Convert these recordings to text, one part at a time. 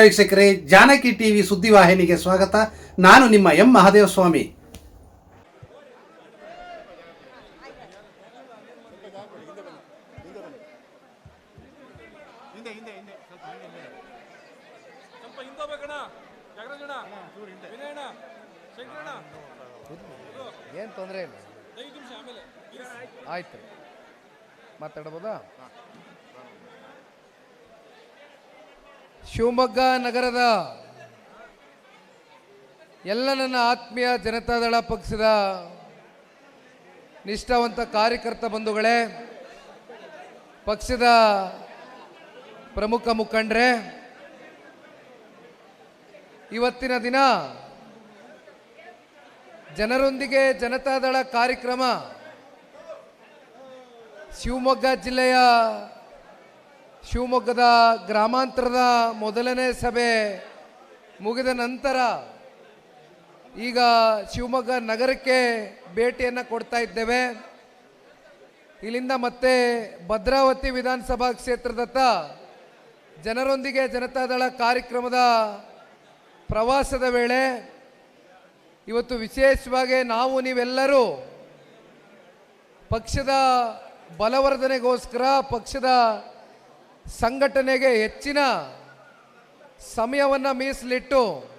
ವೀಕ್ಷಕರೇ ಜಾನಕಿ ಟಿವಿ ಸುದ್ದಿವಾಹಿನಿಗೆ ಸ್ವಾಗತ. ನಾನು ನಿಮ್ಮ ಎಂ. ಮಹಾದೇವ ಸ್ವಾಮಿ ಏನು ತೊಂದರೆ ಇಲ್ಲ. ಐದು ನಿಮಿಷ ಆಮೇಲೆ. ಆಯ್ತು. ಮಾತಾಡ್ಬೋದಾ? ಶಿವಮೊಗ್ಗ ನಗರದ ಎಲ್ಲ ನನ್ನ ಆತ್ಮೀಯ ಜನತಾದಳ ಪಕ್ಷದ ನಿಷ್ಠಾವಂತ ಕಾರ್ಯಕರ್ತ ಬಂಧುಗಳೇ, ಪಕ್ಷದ ಪ್ರಮುಖ ಮುಖಂಡ್ರೆ, ಇವತ್ತಿನ ದಿನ ಜನರೊಂದಿಗೆ ಜನತಾದಳ ಕಾರ್ಯಕ್ರಮ ಶಿವಮೊಗ್ಗ ಜಿಲ್ಲೆಯ ಶಿವಮೊಗ್ಗದ ಗ್ರಾಮಾಂತರದ ಮೊದಲನೇ ಸಭೆ ಮುಗಿದ ನಂತರ ಈಗ ಶಿವಮೊಗ್ಗ ನಗರಕ್ಕೆ ಭೇಟಿಯನ್ನು ಕೊಡ್ತಾ ಇದ್ದೇವೆ. ಇಲ್ಲಿಂದ ಮತ್ತೆ ಭದ್ರಾವತಿ ವಿಧಾನಸಭಾ ಕ್ಷೇತ್ರದತ್ತ ಜನರೊಂದಿಗೆ ಜನತಾದಳ ಕಾರ್ಯಕ್ರಮದ ಪ್ರವಾಸದ ವೇಳೆ ಇವತ್ತು ವಿಶೇಷವಾಗಿ ನಾವು ನೀವೆಲ್ಲರೂ ಪಕ್ಷದ ಬಲವರ್ಧನೆಗೋಸ್ಕರ ಪಕ್ಷದ ಸಂಘಟನೆಗೆ ಹೆಚ್ಚಿನ ಸಮಯವನ್ನು ಮೀಸಲಿಟ್ಟು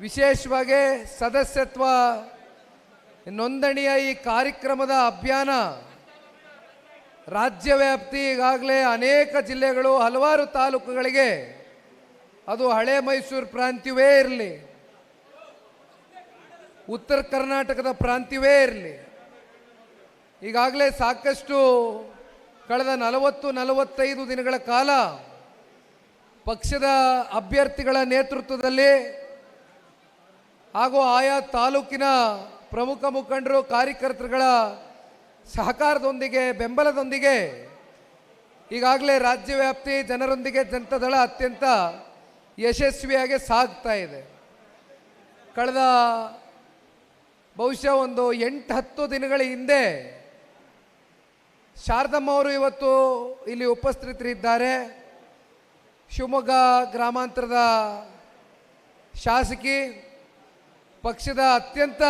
ವಿಶೇಷವಾಗಿ ಸದಸ್ಯತ್ವ ನೋಂದಣಿಯ ಈ ಕಾರ್ಯಕ್ರಮದ ಅಭಿಯಾನ ರಾಜ್ಯವ್ಯಾಪ್ತಿ ಈಗಾಗಲೇ ಅನೇಕ ಜಿಲ್ಲೆಗಳು ಹಲವಾರು ತಾಲೂಕುಗಳಿಗೆ ಅದು ಹಳೆ ಮೈಸೂರು ಪ್ರಾಂತ್ಯವೇ ಇರಲಿ, ಉತ್ತರ ಕರ್ನಾಟಕದ ಪ್ರಾಂತ್ಯವೇ ಇರಲಿ. ಈಗಾಗಲೇ ಸಾಕಷ್ಟು ಕಳೆದ ನಲವತ್ತು ನಲವತ್ತೈದು ದಿನಗಳ ಕಾಲ ಪಕ್ಷದ ಅಭ್ಯರ್ಥಿಗಳ ನೇತೃತ್ವದಲ್ಲಿ ಹಾಗೂ ಆಯಾ ತಾಲೂಕಿನ ಪ್ರಮುಖ ಮುಖಂಡರು, ಕಾರ್ಯಕರ್ತರುಗಳ ಸಹಕಾರದೊಂದಿಗೆ, ಬೆಂಬಲದೊಂದಿಗೆ ಈಗಾಗಲೇ ರಾಜ್ಯವ್ಯಾಪ್ತಿ ಜನರೊಂದಿಗೆ ಜನತಾದಳ ಅತ್ಯಂತ ಯಶಸ್ವಿಯಾಗಿ ಸಾಗ್ತಾ ಇದೆ. ಕಳೆದ ಬಹುಶಃ ಒಂದು ಎಂಟು ಹತ್ತು ದಿನಗಳ ಹಿಂದೆ ಶಾರದಮ್ಮ ಅವರು ಇವತ್ತು ಇಲ್ಲಿ ಉಪಸ್ಥಿತರಿದ್ದಾರೆ. ಶಿವಮೊಗ್ಗ ಗ್ರಾಮಾಂತರದ ಶಾಸಕಿ, ಪಕ್ಷದ ಅತ್ಯಂತ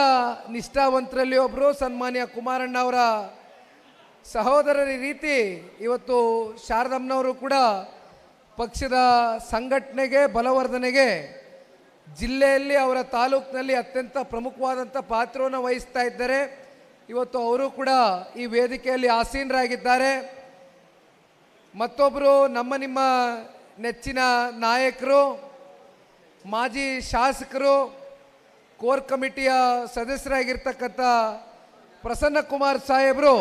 ನಿಷ್ಠಾವಂತರಲ್ಲಿ ಒಬ್ಬರು ಸನ್ಮಾನ್ಯ ಕುಮಾರಣ್ಣ ಅವರ ಸಹೋದರರ ರೀತಿ ಇವತ್ತು ಶಾರದಮ್ಮನವರು ಕೂಡ ಪಕ್ಷದ ಸಂಘಟನೆಗೆ, ಬಲವರ್ಧನೆಗೆ ಜಿಲ್ಲೆಯಲ್ಲಿ ಅವರ ತಾಲೂಕಿನಲ್ಲಿ ಅತ್ಯಂತ ಪ್ರಮುಖವಾದಂಥ ಪಾತ್ರವನ್ನು ವಹಿಸ್ತಾ ಇದ್ದಾರೆ. ಇವತ್ತು ಅವರು ಕೂಡ ಈ ವೇದಿಕೆಯಲ್ಲಿ ಆಸೀನರಾಗಿದ್ದಾರೆ. ಮತ್ತೊಬ್ಬರು ನಮ್ಮ ನಿಮ್ಮ ನೆಚ್ಚಿನ ನಾಯಕರು, ಮಾಜಿ ಶಾಸಕರು, ಕೋರ್ ಕಮಿಟಿಯ ಸದಸ್ಯರಾಗಿರ್ತಕ್ಕಂಥ ಪ್ರಸನ್ನ ಕುಮಾರ್ ಸಾಹೇಬರು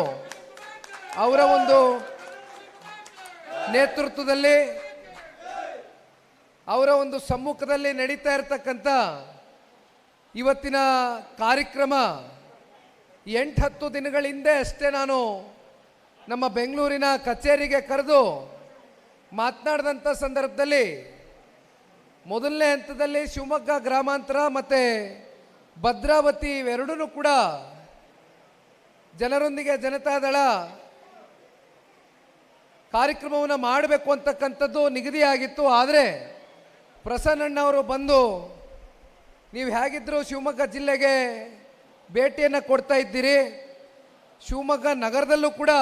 ಅವರ ಒಂದು ನೇತೃತ್ವದಲ್ಲಿ, ಅವರ ಒಂದು ಸಮ್ಮುಖದಲ್ಲಿ ನಡೀತಾ ಇರತಕ್ಕಂಥ ಇವತ್ತಿನ ಕಾರ್ಯಕ್ರಮ ಎಂಟು ಹತ್ತು ದಿನಗಳ ಹಿಂದೆ ಅಷ್ಟೇ ನಾನು ನಮ್ಮ ಬೆಂಗಳೂರಿನ ಕಚೇರಿಗೆ ಕರೆದು ಮಾತನಾಡಿದಂಥ ಸಂದರ್ಭದಲ್ಲಿ ಮೊದಲನೇ ಹಂತದಲ್ಲಿ ಶಿವಮೊಗ್ಗ ಗ್ರಾಮಾಂತರ ಮತ್ತು ಭದ್ರಾವತಿ ಇವೆರಡೂ ಕೂಡ ಜನರೊಂದಿಗೆ ಜನತಾದಳ ಕಾರ್ಯಕ್ರಮವನ್ನು ಮಾಡಬೇಕು ಅಂತಕ್ಕಂಥದ್ದು ನಿಗದಿಯಾಗಿತ್ತು. ಆದರೆ ಪ್ರಸನ್ನಣ್ಣವರು ಬಂದು ನೀವು ಹೇಗಿದ್ದರೂ ಶಿವಮೊಗ್ಗ ಜಿಲ್ಲೆಗೆ ಭೇಟಿಯನ್ನು ಕೊಡ್ತಾ ಇದ್ದೀರಿ. ಶಿವಮೊಗ್ಗ ನಗರದಲ್ಲೂ ಕೂಡ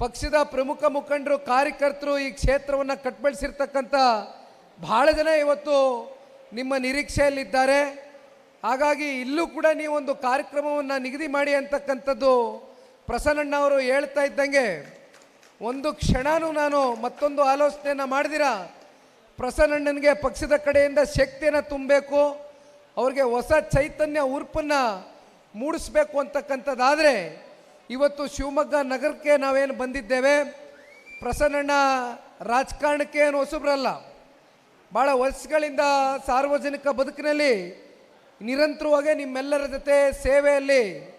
ಪಕ್ಷದ ಪ್ರಮುಖ ಮುಖಂಡರು, ಕಾರ್ಯಕರ್ತರು ಈ ಕ್ಷೇತ್ರವನ್ನು ಕಟ್ಬಳಿಸಿರ್ತಕ್ಕಂಥ ಭಾಳ ಜನ ಇವತ್ತು ನಿಮ್ಮ ನಿರೀಕ್ಷೆಯಲ್ಲಿದ್ದಾರೆ. ಹಾಗಾಗಿ ಇಲ್ಲೂ ಕೂಡ ನೀವೊಂದು ಕಾರ್ಯಕ್ರಮವನ್ನು ನಿಗದಿ ಮಾಡಿ ಅಂತಕ್ಕಂಥದ್ದು ಪ್ರಸನ್ನಣ್ಣ ಅವರು ಹೇಳ್ತಾ ಇದ್ದಂಗೆ, ಒಂದು ಕ್ಷಣನೂ ನಾನು ಮತ್ತೊಂದು ಆಲೋಚನೆಯನ್ನು ಮಾಡಿದಿರ. ಪ್ರಸನ್ನಣ್ಣನಿಗೆ ಪಕ್ಷದ ಕಡೆಯಿಂದ ಶಕ್ತಿಯನ್ನು ತುಂಬಬೇಕು. ಅವ್ರಿಗೆ ಹೊಸ ಚೈತನ್ಯ, ಉರ್ಪನ್ನು ಮೂಡಿಸ್ಬೇಕು ಅಂತಕ್ಕಂಥದ್ದಾದರೆ ಇವತ್ತು ಶಿವಮೊಗ್ಗ ನಗರಕ್ಕೆ ನಾವೇನು ಬಂದಿದ್ದೇವೆ? ಪ್ರಸನ್ನಣ್ಣ ರಾಜಕಾರಣಕ್ಕೆ ಏನು ಹೊಸಬ್ರಲ್ಲ. ಭಾಳ ವರ್ಷಗಳಿಂದ ಸಾರ್ವಜನಿಕ ಬದುಕಿನಲ್ಲಿ ನಿರಂತರವಾಗಿ ನಿಮ್ಮೆಲ್ಲರ ಜೊತೆ ಸೇವೆಯಲ್ಲಿ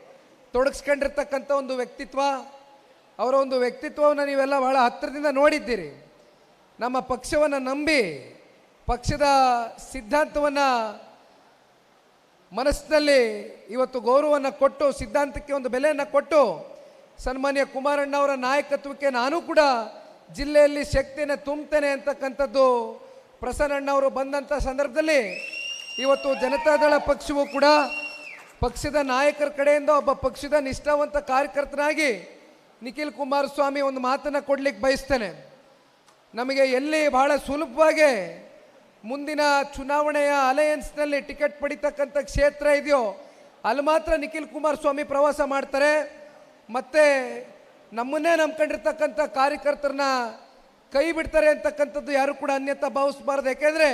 ತೊಡಗಿಸ್ಕೊಂಡಿರ್ತಕ್ಕಂಥ ಒಂದು ವ್ಯಕ್ತಿತ್ವ. ಅವರ ಒಂದು ವ್ಯಕ್ತಿತ್ವವನ್ನು ನೀವೆಲ್ಲ ಭಾಳ ಹತ್ತಿರದಿಂದ ನೋಡಿದ್ದೀರಿ. ನಮ್ಮ ಪಕ್ಷವನ್ನು ನಂಬಿ ಪಕ್ಷದ ಸಿದ್ಧಾಂತವನ್ನು ಮನಸ್ಸಿನಲ್ಲಿ ಇವತ್ತು ಗೌರವವನ್ನು ಕೊಟ್ಟು, ಸಿದ್ಧಾಂತಕ್ಕೆ ಒಂದು ಬೆಲೆಯನ್ನು ಕೊಟ್ಟು, ಸನ್ಮಾನ್ಯ ಕುಮಾರಣ್ಣವರ ನಾಯಕತ್ವಕ್ಕೆ ನಾನು ಕೂಡ ಜಿಲ್ಲೆಯಲ್ಲಿ ಶಕ್ತಿಯನ್ನು ತುಂಬ್ತೇನೆ ಅಂತಕ್ಕಂಥದ್ದು ಪ್ರಸನ್ನಣ್ಣವರು ಬಂದಂಥ ಸಂದರ್ಭದಲ್ಲಿ ಇವತ್ತು ಜನತಾದಳ ಪಕ್ಷವು ಕೂಡ ಪಕ್ಷದ ನಾಯಕರ ಕಡೆಯಿಂದ ಒಬ್ಬ ಪಕ್ಷದ ನಿಷ್ಠಾವಂತ ಕಾರ್ಯಕರ್ತನಾಗಿ ನಿಖಿಲ್ ಕುಮಾರಸ್ವಾಮಿ ಒಂದು ಮಾತನ್ನು ಕೊಡ್ಲಿಕ್ಕೆ ಬಯಸ್ತೇನೆ. ನಮಗೆ ಎಲ್ಲಿ ಬಹಳ ಸುಲಭವಾಗಿ ಮುಂದಿನ ಚುನಾವಣೆಯ ಅಲಯನ್ಸ್ನಲ್ಲಿ ಟಿಕೆಟ್ ಪಡಿತಕ್ಕಂಥ ಕ್ಷೇತ್ರ ಇದೆಯೋ, ಅಲ್ಲಿ ಮಾತ್ರ ನಿಖಿಲ್ ಕುಮಾರಸ್ವಾಮಿ ಪ್ರವಾಸ ಮಾಡ್ತಾರೆ. ಮತ್ತು ನಮ್ಮನ್ನೇ ನಂಬ್ಕೊಂಡಿರ್ತಕ್ಕಂಥ ಕಾರ್ಯಕರ್ತರನ್ನ ಕೈ ಬಿಡ್ತಾರೆ ಅಂತಕ್ಕಂಥದ್ದು ಯಾರು ಕೂಡ ಅನ್ಯತಾ ಭಾವಿಸಬಾರ್ದು. ಯಾಕೆಂದರೆ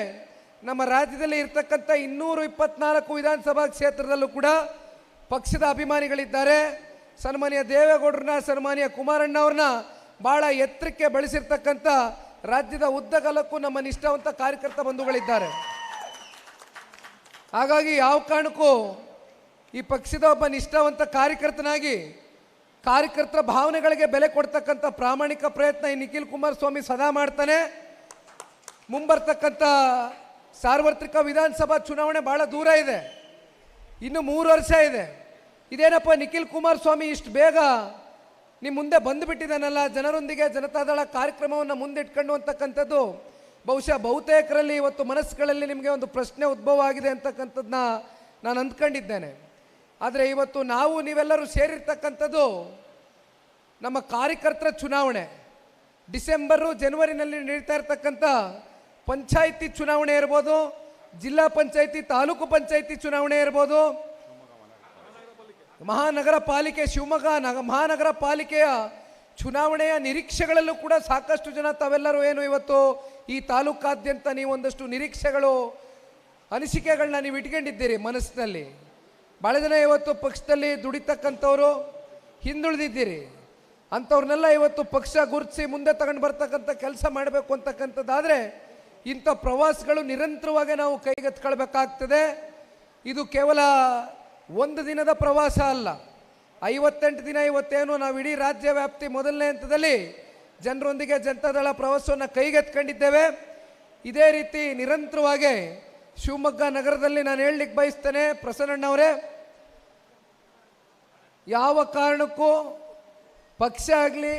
ನಮ್ಮ ರಾಜ್ಯದಲ್ಲಿ ಇರ್ತಕ್ಕಂಥ ಇನ್ನೂರು ಇಪ್ಪತ್ನಾಲ್ಕು ವಿಧಾನಸಭಾ ಕ್ಷೇತ್ರದಲ್ಲೂ ಕೂಡ ಪಕ್ಷದ ಅಭಿಮಾನಿಗಳಿದ್ದಾರೆ. ಸನ್ಮಾನ್ಯ ದೇವೇಗೌಡರನ್ನ, ಸನ್ಮಾನ್ಯ ಕುಮಾರಣ್ಣವ್ರನ್ನ ಭಾಳ ಎತ್ತರಕ್ಕೆ ಬೆಳೆಸಿರ್ತಕ್ಕಂಥ ರಾಜ್ಯದ ಉದ್ದಗಲಕ್ಕೂ ನಮ್ಮ ನಿಷ್ಠಾವಂತ ಕಾರ್ಯಕರ್ತ ಬಂಧುಗಳಿದ್ದಾರೆ. ಹಾಗಾಗಿ ಯಾವ ಕಾರಣಕ್ಕೂ ಈ ಪಕ್ಷದ ಒಬ್ಬ ನಿಷ್ಠಾವಂತ ಕಾರ್ಯಕರ್ತನಾಗಿ ಕಾರ್ಯಕರ್ತರ ಭಾವನೆಗಳಿಗೆ ಬೆಲೆ ಕೊಡ್ತಕ್ಕಂಥ ಪ್ರಾಮಾಣಿಕ ಪ್ರಯತ್ನ ಈ ನಿಖಿಲ್ ಕುಮಾರಸ್ವಾಮಿ ಸದಾ ಮಾಡ್ತಾನೆ. ಮುಂಬರ್ತಕ್ಕಂಥ ಸಾರ್ವತ್ರಿಕ ವಿಧಾನಸಭಾ ಚುನಾವಣೆ ಭಾಳ ದೂರ ಇದೆ. ಇನ್ನು ಮೂರು ವರ್ಷ ಇದೆ. ಇದೇನಪ್ಪ ನಿಖಿಲ್ ಕುಮಾರಸ್ವಾಮಿ ಇಷ್ಟು ಬೇಗ ನಿಮ್ಮ ಮುಂದೆ ಬಂದುಬಿಟ್ಟಿದ್ದಾನಲ್ಲ ಜನರೊಂದಿಗೆ ಜನತಾದಳ ಕಾರ್ಯಕ್ರಮವನ್ನು ಮುಂದಿಟ್ಕೊಂಡು ಅಂತಕ್ಕಂಥದ್ದು, ಬಹುಶಃ ಬಹುತೇಕರಲ್ಲಿ ಇವತ್ತು ಮನಸ್ಸುಗಳಲ್ಲಿ ನಿಮಗೆ ಒಂದು ಪ್ರಶ್ನೆ ಉದ್ಭವ ಆಗಿದೆ ಅಂತಕ್ಕಂಥದ್ದನ್ನ ನಾನು ಅಂದ್ಕೊಂಡಿದ್ದೇನೆ. ಆದರೆ ಇವತ್ತು ನಾವು ನೀವೆಲ್ಲರೂ ಸೇರಿರ್ತಕ್ಕಂಥದ್ದು ನಮ್ಮ ಕಾರ್ಯಕರ್ತರ ಚುನಾವಣೆ. ಡಿಸೆಂಬರು, ಜನವರಿನಲ್ಲಿ ನಡೀತಾ ಇರ್ತಕ್ಕಂಥ ಪಂಚಾಯಿತಿ ಚುನಾವಣೆ ಇರ್ಬೋದು, ಜಿಲ್ಲಾ ಪಂಚಾಯಿತಿ, ತಾಲೂಕು ಪಂಚಾಯಿತಿ ಚುನಾವಣೆ ಇರ್ಬೋದು ಮಹಾನಗರ ಪಾಲಿಕೆ ಶಿವಮೊಗ್ಗ, ನಗ, ಮಹಾನಗರ ಪಾಲಿಕೆಯ ಚುನಾವಣೆಯ ನಿರೀಕ್ಷೆಗಳಲ್ಲೂ ಕೂಡ ಸಾಕಷ್ಟು ಜನ ತಾವೆಲ್ಲರೂ ಏನು ಇವತ್ತು ಈ ತಾಲೂಕಾದ್ಯಂತ ನೀವೊಂದಷ್ಟು ನಿರೀಕ್ಷೆಗಳು ಅನಿಸಿಕೆಗಳನ್ನ ನೀವು ಇಟ್ಕೊಂಡಿದ್ದೀರಿ ಮನಸ್ಸಿನಲ್ಲಿ. ಭಾಳ ಜನ ಇವತ್ತು ಪಕ್ಷದಲ್ಲಿ ದುಡಿತಕ್ಕಂಥವರು ಹಿಂದುಳಿದಿದ್ದೀರಿ. ಅಂಥವ್ರನ್ನೆಲ್ಲ ಇವತ್ತು ಪಕ್ಷ ಗುರುತಿಸಿ ಮುಂದೆ ತಗೊಂಡು ಬರ್ತಕ್ಕಂಥ ಕೆಲಸ ಮಾಡಬೇಕು ಅಂತಕ್ಕಂಥದ್ದಾದರೆ ಇಂಥ ಪ್ರವಾಸಗಳು ನಿರಂತರವಾಗಿ ನಾವು ಕೈಗೆತ್ಕೊಳ್ಬೇಕಾಗ್ತದೆ ಇದು ಕೇವಲ ಒಂದು ದಿನದ ಪ್ರವಾಸ ಅಲ್ಲ. ಐವತ್ತೆಂಟು ದಿನ ಇವತ್ತೇನು ನಾವು ಇಡೀ ರಾಜ್ಯ ವ್ಯಾಪ್ತಿ ಮೊದಲನೇ ಹಂತದಲ್ಲಿ ಜನರೊಂದಿಗೆ ಜನತಾದಳ ಪ್ರವಾಸವನ್ನು ಕೈಗೆತ್ಕೊಂಡಿದ್ದೇವೆ ಇದೇ ರೀತಿ ನಿರಂತರವಾಗಿ ಶಿವಮೊಗ್ಗ ನಗರದಲ್ಲಿ ನಾನು ಹೇಳಲಿಕ್ಕೆ ಬಯಸ್ತೇನೆ ಪ್ರಸನ್ನಣ್ಣವರೇ ಯಾವ ಕಾರಣಕ್ಕೂ ಪಕ್ಷ ಆಗಲಿ,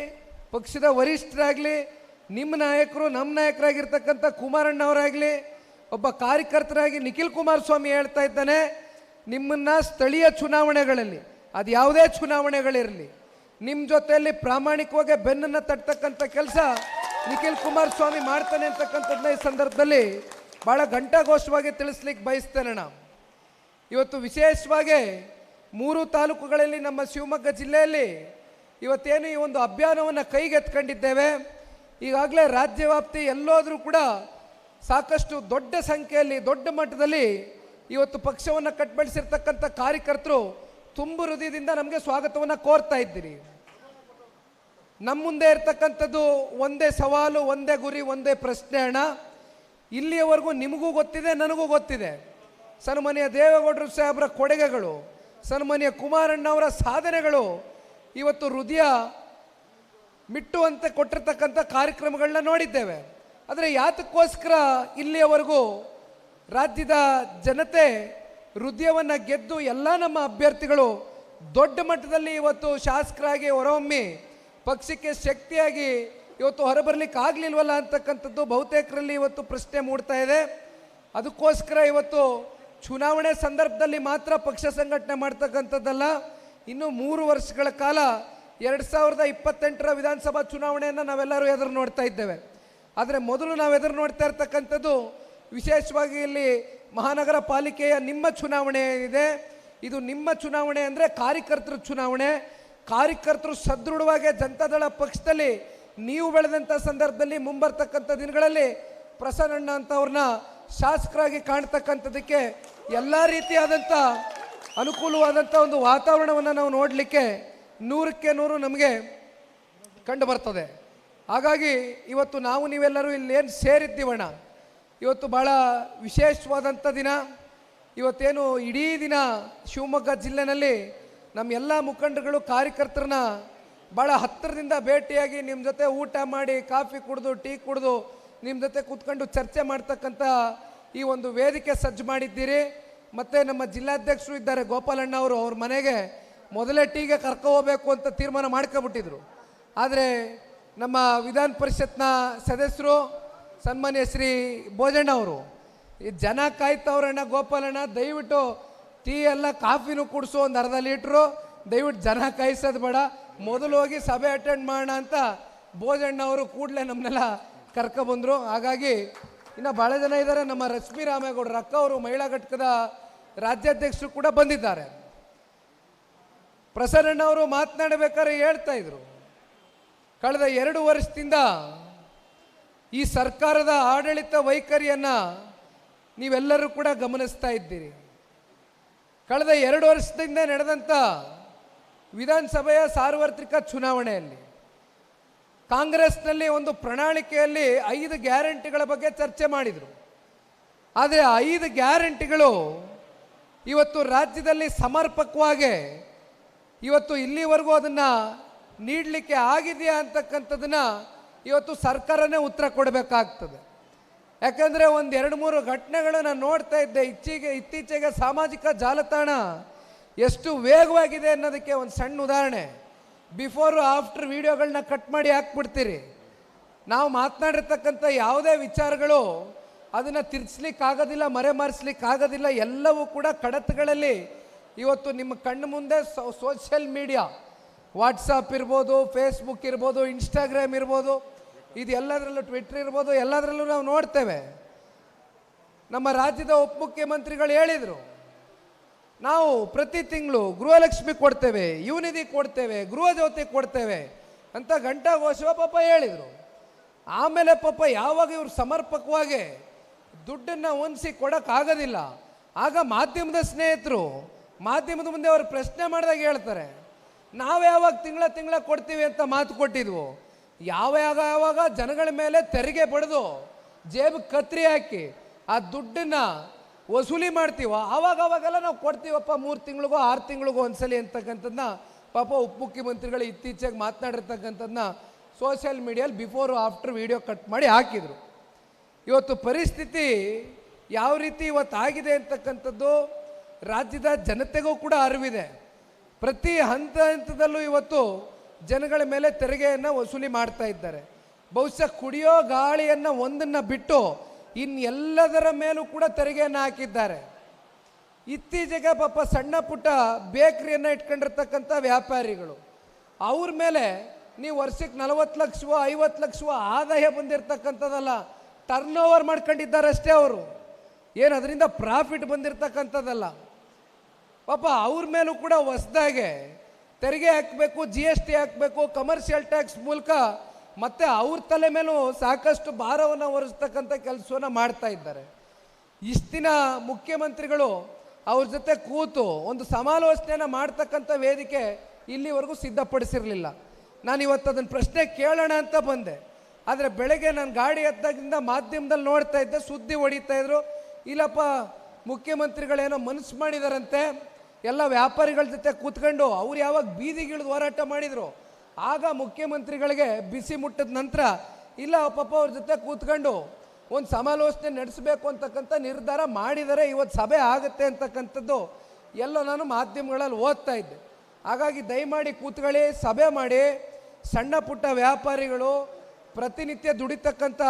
ಪಕ್ಷದ ವರಿಷ್ಠರಾಗಲಿ, ನಿಮ್ಮ ನಾಯಕರು ನಮ್ಮ ನಾಯಕರಾಗಿರ್ತಕ್ಕಂಥ ಕುಮಾರಣ್ಣವರಾಗಲಿ ಒಬ್ಬ ಕಾರ್ಯಕರ್ತರಾಗಿ ನಿಖಿಲ್ ಕುಮಾರಸ್ವಾಮಿ ಹೇಳ್ತಾ ಇದ್ದಾನೆ. ನಿಮ್ಮನ್ನ ಸ್ಥಳೀಯ ಚುನಾವಣೆಗಳಲ್ಲಿ, ಅದು ಯಾವುದೇ ಚುನಾವಣೆಗಳಿರಲಿ ನಿಮ್ಮ ಜೊತೆಯಲ್ಲಿ ಪ್ರಾಮಾಣಿಕವಾಗಿ ಬೆನ್ನನ್ನು ತಟ್ಟತಕ್ಕಂಥ ಕೆಲಸ ನಿಖಿಲ್ ಕುಮಾರಸ್ವಾಮಿ ಮಾಡ್ತಾನೆ ಅಂತಕ್ಕಂಥದ್ದನ್ನ ಈ ಸಂದರ್ಭದಲ್ಲಿ ಭಾಳ ಘಂಟಾಘೋಷವಾಗಿ ತಿಳಿಸ್ಲಿಕ್ಕೆ ಬಯಸ್ತೇನೆ ನಾವು. ಇವತ್ತು ವಿಶೇಷವಾಗಿ ಮೂರು ತಾಲೂಕುಗಳಲ್ಲಿ ನಮ್ಮ ಶಿವಮೊಗ್ಗ ಜಿಲ್ಲೆಯಲ್ಲಿ ಇವತ್ತೇನು ಈ ಒಂದು ಅಭಿಯಾನವನ್ನು ಕೈಗೆತ್ಕೊಂಡಿದ್ದೇವೆ. ಈಗಾಗಲೇ ರಾಜ್ಯ ವ್ಯಾಪ್ತಿ ಎಲ್ಲೋದ್ರೂ ಕೂಡ ಸಾಕಷ್ಟು ದೊಡ್ಡ ಸಂಖ್ಯೆಯಲ್ಲಿ, ದೊಡ್ಡ ಮಟ್ಟದಲ್ಲಿ ಇವತ್ತು ಪಕ್ಷವನ್ನು ಕಟ್ಬಳಿಸಿರ್ತಕ್ಕಂಥ ಕಾರ್ಯಕರ್ತರು ತುಂಬು ಹೃದಯದಿಂದ ನಮಗೆ ಸ್ವಾಗತವನ್ನು ಕೋರ್ತಾ ಇದ್ದೀರಿ. ನಮ್ಮ ಮುಂದೆ ಇರ್ತಕ್ಕಂಥದ್ದು ಒಂದೇ ಸವಾಲು, ಒಂದೇ ಗುರಿ, ಒಂದೇ ಪ್ರಶ್ನೆ ಅಣ್ಣ. ಇಲ್ಲಿಯವರೆಗೂ ನಿಮಗೂ ಗೊತ್ತಿದೆ, ನನಗೂ ಗೊತ್ತಿದೆ. ಸನ್ಮಾನ್ಯ ದೇವೇಗೌಡರು ಸಾಹೇಬರ ಕೊಡುಗೆಗಳು, ಸನ್ಮಾನ್ಯ ಕುಮಾರಣ್ಣವರ ಸಾಧನೆಗಳು ಇವತ್ತು ಹೃದಯ ಮಿಟ್ಟುವಂತೆ ಕೊಟ್ಟಿರ್ತಕ್ಕಂಥ ಕಾರ್ಯಕ್ರಮಗಳನ್ನ ನೋಡಿದ್ದೇವೆ. ಆದರೆ ಯಾತಕ್ಕೋಸ್ಕರ ಇಲ್ಲಿಯವರೆಗೂ ರಾಜ್ಯದ ಜನತೆ ಹೃದಯವನ್ನು ಗೆದ್ದು ಎಲ್ಲ ನಮ್ಮ ಅಭ್ಯರ್ಥಿಗಳು ದೊಡ್ಡ ಮಟ್ಟದಲ್ಲಿ ಇವತ್ತು ಶಾಸಕರಾಗಿ ಹೊರಹೊಮ್ಮಿ ಪಕ್ಷಕ್ಕೆ ಶಕ್ತಿಯಾಗಿ ಇವತ್ತು ಹೊರಬರ್ಲಿಕ್ಕೆ ಆಗಲಿಲ್ವಲ್ಲ ಅಂತಕ್ಕಂಥದ್ದು ಬಹುತೇಕರಲ್ಲಿ ಇವತ್ತು ಪ್ರಶ್ನೆ ಮೂಡ್ತಾ ಇದೆ. ಅದಕ್ಕೋಸ್ಕರ ಇವತ್ತು ಚುನಾವಣೆ ಸಂದರ್ಭದಲ್ಲಿ ಮಾತ್ರ ಪಕ್ಷ ಸಂಘಟನೆ ಮಾಡ್ತಕ್ಕಂಥದ್ದಲ್ಲ. ಇನ್ನು ಮೂರು ವರ್ಷಗಳ ಕಾಲ ಎರಡು ಸಾವಿರದ ಇಪ್ಪತ್ತೆಂಟರ ವಿಧಾನಸಭಾ ಚುನಾವಣೆಯನ್ನು ನಾವೆಲ್ಲರೂ ಎದುರು ನೋಡ್ತಾ ಇದ್ದೇವೆ. ಆದರೆ ಮೊದಲು ನಾವು ಎದುರು ನೋಡ್ತಾ ಇರ್ತಕ್ಕಂಥದ್ದು ವಿಶೇಷವಾಗಿ ಇಲ್ಲಿ ಮಹಾನಗರ ಪಾಲಿಕೆಯ ನಿಮ್ಮ ಚುನಾವಣೆ ಏನಿದೆ ಇದು ನಿಮ್ಮ ಚುನಾವಣೆ ಅಂದರೆ ಕಾರ್ಯಕರ್ತರ ಚುನಾವಣೆ. ಕಾರ್ಯಕರ್ತರು ಸದೃಢವಾಗಿ ಜನತಾದಳ ಪಕ್ಷದಲ್ಲಿ ನೀವು ಬೆಳೆದಂಥ ಸಂದರ್ಭದಲ್ಲಿ ಮುಂಬರ್ತಕ್ಕಂಥ ದಿನಗಳಲ್ಲಿ ಪ್ರಸನ್ನಣ್ಣ ಅಂತವ್ರನ್ನ ಶಾಸಕರಾಗಿ ಕಾಣ್ತಕ್ಕಂಥದ್ದಕ್ಕೆ ಎಲ್ಲ ರೀತಿಯಾದಂಥ ಅನುಕೂಲವಾದಂಥ ಒಂದು ವಾತಾವರಣವನ್ನು ನಾವು ನೋಡಲಿಕ್ಕೆ ನೂರಕ್ಕೆ ನೂರು ನಮಗೆ ಕಂಡು ಬರ್ತದೆ. ಹಾಗಾಗಿ ಇವತ್ತು ನಾವು ನೀವೆಲ್ಲರೂ ಇಲ್ಲಿ ಏನು ಸೇರಿದ್ದೀವಣ್ಣ. ಇವತ್ತು ಭಾಳ ವಿಶೇಷವಾದಂಥ ದಿನ. ಇವತ್ತೇನು ಇಡೀ ದಿನ ಶಿವಮೊಗ್ಗ ಜಿಲ್ಲೆನಲ್ಲಿ ನಮ್ಮ ಎಲ್ಲ ಮುಖಂಡರುಗಳು, ಕಾರ್ಯಕರ್ತರನ್ನ ಭಾಳ ಹತ್ತಿರದಿಂದ ಭೇಟಿಯಾಗಿ ನಿಮ್ಮ ಜೊತೆ ಊಟ ಮಾಡಿ, ಕಾಫಿ ಕುಡಿದು, ಟೀ ಕುಡಿದು ನಿಮ್ಮ ಜೊತೆ ಕೂತ್ಕೊಂಡು ಚರ್ಚೆ ಮಾಡ್ತಕ್ಕಂಥ ಈ ಒಂದು ವೇದಿಕೆ ಸಜ್ಜು ಮಾಡಿದ್ದೀರಿ. ಮತ್ತು ನಮ್ಮ ಜಿಲ್ಲಾಧ್ಯಕ್ಷರು ಇದ್ದಾರೆ ಗೋಪಾಲಣ್ಣ ಅವರು, ಅವ್ರ ಮನೆಗೆ ಮೊದಲೇ ಟೀಗೆ ಕರ್ಕೊ ಹೋಗಬೇಕು ಅಂತ ತೀರ್ಮಾನ ಮಾಡ್ಕೊಬಿಟ್ಟಿದ್ರು. ಆದರೆ ನಮ್ಮ ವಿಧಾನ ಪರಿಷತ್ನ ಸದಸ್ಯರು ಸನ್ಮಾನ್ಯ ಶ್ರೀ ಭೋಜಣ್ಣ ಅವರು, ಈ ಜನ ಕಾಯ್ತವ್ರಣ್ಣ, ಗೋಪಾಲಣ್ಣ, ದಯವಿಟ್ಟು ಟೀ ಎಲ್ಲ ಕಾಫಿನೂ ಕುಡಿಸು ಒಂದು ಅರ್ಧ ಲೀಟ್ರು. ದಯವಿಟ್ಟು ಜನ ಕಾಯಿಸೋದು ಬೇಡ. ಮೊದಲು ಹೋಗಿ ಸಭೆ ಅಟೆಂಡ್ ಮಾಡೋಣ ಅಂತ ಭೋಜಣ್ಣ ಅವರು ಕೂಡಲೇ ನಮ್ಮನ್ನೆಲ್ಲ ಕರ್ಕೊಬಂದರು ಹಾಗಾಗಿ ಇನ್ನು ಭಾಳ ಜನ ಇದ್ದಾರೆ ನಮ್ಮ ರಶ್ಮಿ ರಾಮೇಗೌಡರು, ಅಕ್ಕ ಅವರು, ಮಹಿಳಾ ಘಟಕದ ರಾಜ್ಯಾಧ್ಯಕ್ಷರು ಕೂಡ ಬಂದಿದ್ದಾರೆ. ಪ್ರಸನ್ನಣ್ಣ ಅವರು ಮಾತನಾಡಬೇಕಾದ್ರೆ ಹೇಳ್ತಾ ಇದ್ರು. ಕಳೆದ ಎರಡು ವರ್ಷದಿಂದ ಈ ಸರ್ಕಾರದ ಆಡಳಿತ ವೈಖರಿಯನ್ನು ನೀವೆಲ್ಲರೂ ಕೂಡ ಗಮನಿಸ್ತಾ ಇದ್ದೀರಿ. ಕಳೆದ ಎರಡು ವರ್ಷದಿಂದ ನಡೆದಂಥ ವಿಧಾನಸಭೆಯ ಸಾರ್ವತ್ರಿಕ ಚುನಾವಣೆಯಲ್ಲಿ ಕಾಂಗ್ರೆಸ್ನಲ್ಲಿ ಒಂದು ಪ್ರಣಾಳಿಕೆಯಲ್ಲಿ ಐದು ಗ್ಯಾರಂಟಿಗಳ ಬಗ್ಗೆ ಚರ್ಚೆ ಮಾಡಿದರು. ಆದರೆ ಐದು ಗ್ಯಾರಂಟಿಗಳು ಇವತ್ತು ರಾಜ್ಯದಲ್ಲಿ ಸಮರ್ಪಕವಾಗಿ ಇವತ್ತು ಇಲ್ಲಿವರೆಗೂ ಅದನ್ನು ನೀಡಲಿಕ್ಕೆ ಆಗಿದೆಯಾ ಅಂತಕ್ಕಂಥದ್ದನ್ನ ಇವತ್ತು ಸರ್ಕಾರನೇ ಉತ್ತರ ಕೊಡಬೇಕಾಗ್ತದೆ. ಯಾಕಂದರೆ ಒಂದು ಎರಡು ಮೂರು ಘಟನೆಗಳು ನಾನು ನೋಡ್ತಾ ಇದ್ದೆ ಇಚ್ಚಿಗೆ ಇತ್ತೀಚೆಗೆ ಸಾಮಾಜಿಕ ಜಾಲತಾಣ ಎಷ್ಟು ವೇಗವಾಗಿದೆ ಅನ್ನೋದಕ್ಕೆ ಒಂದು ಸಣ್ಣ ಉದಾಹರಣೆ. ಬಿಫೋರ್ ಆಫ್ಟರ್ ವೀಡಿಯೋಗಳನ್ನ ಕಟ್ ಮಾಡಿ ಹಾಕ್ಬಿಡ್ತೀರಿ. ನಾವು ಮಾತನಾಡಿರ್ತಕ್ಕಂಥ ಯಾವುದೇ ವಿಚಾರಗಳು ಅದನ್ನು ತಿರ್ಸ್ಲಿಕ್ಕಾಗೋದಿಲ್ಲ ಮರೆಮಾರಿಸ್ಲಿಕ್ಕಾಗೋದಿಲ್ಲ, ಎಲ್ಲವೂ ಕೂಡ ಕಡತಗಳಲ್ಲಿ ಇವತ್ತು ನಿಮ್ಮ ಕಣ್ಣು ಮುಂದೆ ಸೋಷಿಯಲ್ ಮೀಡಿಯಾ ವಾಟ್ಸಪ್ ಇರ್ಬೋದು ಫೇಸ್ಬುಕ್ ಇರ್ಬೋದು ಇನ್ಸ್ಟಾಗ್ರಾಮ್ ಇರ್ಬೋದು ಇದು ಎಲ್ಲದರಲ್ಲೂ ಟ್ವಿಟ್ರ್ ಇರ್ಬೋದು, ಎಲ್ಲದರಲ್ಲೂ ನಾವು ನೋಡ್ತೇವೆ. ನಮ್ಮ ರಾಜ್ಯದ ಉಪಮುಖ್ಯಮಂತ್ರಿಗಳು ಹೇಳಿದರು, ನಾವು ಪ್ರತಿ ತಿಂಗಳು ಗೃಹಲಕ್ಷ್ಮಿ ಕೊಡ್ತೇವೆ ಯುವನಿಧಿ ಕೊಡ್ತೇವೆ, ಗೃಹ ಜ್ಯೋತಿ ಕೊಡ್ತೇವೆ ಅಂತ ಗಂಟಾ ಘೋಷವ ಪಾಪ ಹೇಳಿದರು. ಆಮೇಲೆ ಪಾಪ ಯಾವಾಗ ಇವರು ಸಮರ್ಪಕವಾಗಿ ದುಡ್ಡನ್ನು ಹೊಂದಿಸಿ ಕೊಡೋಕ್ಕಾಗೋದಿಲ್ಲ. ಆಗ ಮಾಧ್ಯಮದ ಸ್ನೇಹಿತರು, ಮಾಧ್ಯಮದ ಮುಂದೆ ಅವರು ಪ್ರಶ್ನೆ ಮಾಡಿದಾಗ ಹೇಳ್ತಾರೆ ನಾವು ಯಾವಾಗ ತಿಂಗಳ ತಿಂಗಳ ಕೊಡ್ತೀವಿ ಅಂತ ಮಾತು ಕೊಟ್ಟಿದ್ವು. ಯಾವ ಯಾವ ಯಾವಾಗ ಜನಗಳ ಮೇಲೆ ತೆರಿಗೆ ಬಡ್ದು ಜೇಬು ಕತ್ರಿ ಹಾಕಿ ಆ ದುಡ್ಡನ್ನ ವಸೂಲಿ ಮಾಡ್ತೀವೋ ಆವಾಗ ಅವಾಗೆಲ್ಲ ನಾವು ಕೊಡ್ತೀವಪ್ಪ ಮೂರು ತಿಂಗಳಿಗೋ, ಆರು ತಿಂಗಳಿಗೋ ಒಂದ್ಸಲಿ ಅಂತಕ್ಕಂಥದ್ದನ್ನ ಪಾಪ ಉಪ ಮುಖ್ಯಮಂತ್ರಿಗಳು ಇತ್ತೀಚೆಗೆ ಮಾತನಾಡಿರ್ತಕ್ಕಂಥದ್ದನ್ನ ಸೋಷಿಯಲ್ ಮೀಡಿಯಲ್ಲಿ ಬಿಫೋರ್ ಆಫ್ಟರ್ ವಿಡಿಯೋ ಕಟ್ ಮಾಡಿ ಹಾಕಿದರು. ಇವತ್ತು ಪರಿಸ್ಥಿತಿ ಯಾವ ರೀತಿ ಇವತ್ತು ಆಗಿದೆ ಅಂತಕ್ಕಂಥದ್ದು ರಾಜ್ಯದ ಜನತೆಗೂ ಕೂಡ ಅರಿವಿದೆ. ಪ್ರತಿ ಹಂತ ಹಂತದಲ್ಲೂ ಇವತ್ತು ಜನಗಳ ಮೇಲೆ ತೆರಿಗೆಯನ್ನು ವಸೂಲಿ ಮಾಡ್ತಾ ಇದ್ದಾರೆ. ಬಹುಶಃ ಕುಡಿಯೋ ಗಾಳಿಯನ್ನು ಒಂದನ್ನು ಬಿಟ್ಟು ಇನ್ನೆಲ್ಲದರ ಮೇಲೂ ಕೂಡ ತೆರಿಗೆಯನ್ನು ಹಾಕಿದ್ದಾರೆ. ಇತ್ತೀಚೆಗೆ ಪಾಪ ಸಣ್ಣ ಪುಟ್ಟ ಬೇಕ್ರಿಯನ್ನು ಇಟ್ಕೊಂಡಿರ್ತಕ್ಕಂಥ ವ್ಯಾಪಾರಿಗಳು, ಅವ್ರ ಮೇಲೆ ನೀವು ವರ್ಷಕ್ಕೆ ನಲವತ್ತು ಲಕ್ಷವೋ ಐವತ್ತು ಲಕ್ಷವೋ ಆದಾಯ ಬಂದಿರತಕ್ಕಂಥದ್ದಲ್ಲ ಟರ್ನ್ ಓವರ್ ಮಾಡ್ಕೊಂಡಿದ್ದಾರೆ ಅಷ್ಟೇ ಅವರು. ಏನು, ಅದರಿಂದ ಪ್ರಾಫಿಟ್ ಬಂದಿರತಕ್ಕಂಥದ್ದಲ್ಲ. ಪಾಪ ಅವ್ರ ಮೇಲೂ ಕೂಡ ಹೊಸದಾಗೆ ತೆರಿಗೆ ಹಾಕಬೇಕು ಜಿ ಎಸ್ ಟಿ ಹಾಕಬೇಕು ಕಮರ್ಷಿಯಲ್ ಟ್ಯಾಕ್ಸ್ ಮೂಲಕ ಮತ್ತೆ ಅವ್ರ ತಲೆ ಮೇಲೂ ಸಾಕಷ್ಟು ಭಾರವನ್ನು ಹೊರಿಸ್ತಕ್ಕಂಥ ಕೆಲಸವನ್ನು ಮಾಡ್ತಾ ಇದ್ದಾರೆ. ಇಷ್ಟಿನ ಮುಖ್ಯಮಂತ್ರಿಗಳು ಅವ್ರ ಜೊತೆ ಕೂತು ಒಂದು ಸಮಾಲೋಚನೆಯನ್ನು ಮಾಡ್ತಕ್ಕಂಥ ವೇದಿಕೆ ಇಲ್ಲಿವರೆಗೂ ಸಿದ್ಧಪಡಿಸಿರಲಿಲ್ಲ. ನಾನು ಇವತ್ತು ಅದನ್ನು ಪ್ರಶ್ನೆ ಕೇಳೋಣ ಅಂತ ಬಂದೆ. ಆದರೆ ಬೆಳಗ್ಗೆ ನಾನು ಗಾಡಿ ಎದ್ದಾಗಿಂದ ಮಾಧ್ಯಮದಲ್ಲಿ ನೋಡ್ತಾ ಇದ್ದೆ, ಸುದ್ದಿ ಹೊಡಿತಾ ಇದ್ರು. ಇಲ್ಲಪ್ಪ, ಮುಖ್ಯಮಂತ್ರಿಗಳೇನೋ ಮನಸ್ಸು ಮಾಡಿದಾರಂತೆ. ಎಲ್ಲ ವ್ಯಾಪಾರಿಗಳ ಜೊತೆ ಕೂತ್ಕೊಂಡು ಅವ್ರು ಯಾವಾಗ ಬೀದಿಗಿಳಿದು ಹೋರಾಟ ಮಾಡಿದ್ರು, ಆಗ ಮುಖ್ಯಮಂತ್ರಿಗಳಿಗೆ ಬಿಸಿ ಮುಟ್ಟಿದ ನಂತರ, ಇಲ್ಲ ಪಾಪ ಅವ್ರ ಜೊತೆ ಕೂತ್ಕೊಂಡು ಒಂದು ಸಮಾಲೋಚನೆ ನಡೆಸಬೇಕು ಅಂತಕ್ಕಂಥ ನಿರ್ಧಾರ ಮಾಡಿದರೆ ಇವತ್ತು ಸಭೆ ಆಗುತ್ತೆ ಅಂತಕ್ಕಂಥದ್ದು ಎಲ್ಲ ನಾನು ಮಾಧ್ಯಮಗಳಲ್ಲಿ ಓದ್ತಾ ಇದ್ದೆ. ಹಾಗಾಗಿ ದಯಮಾಡಿ ಕೂತ್ಕೊಳ್ಳಿ, ಸಭೆ ಮಾಡಿ, ಸಣ್ಣ ಪುಟ್ಟ ವ್ಯಾಪಾರಿಗಳು, ಪ್ರತಿನಿತ್ಯ ದುಡಿತಕ್ಕಂಥ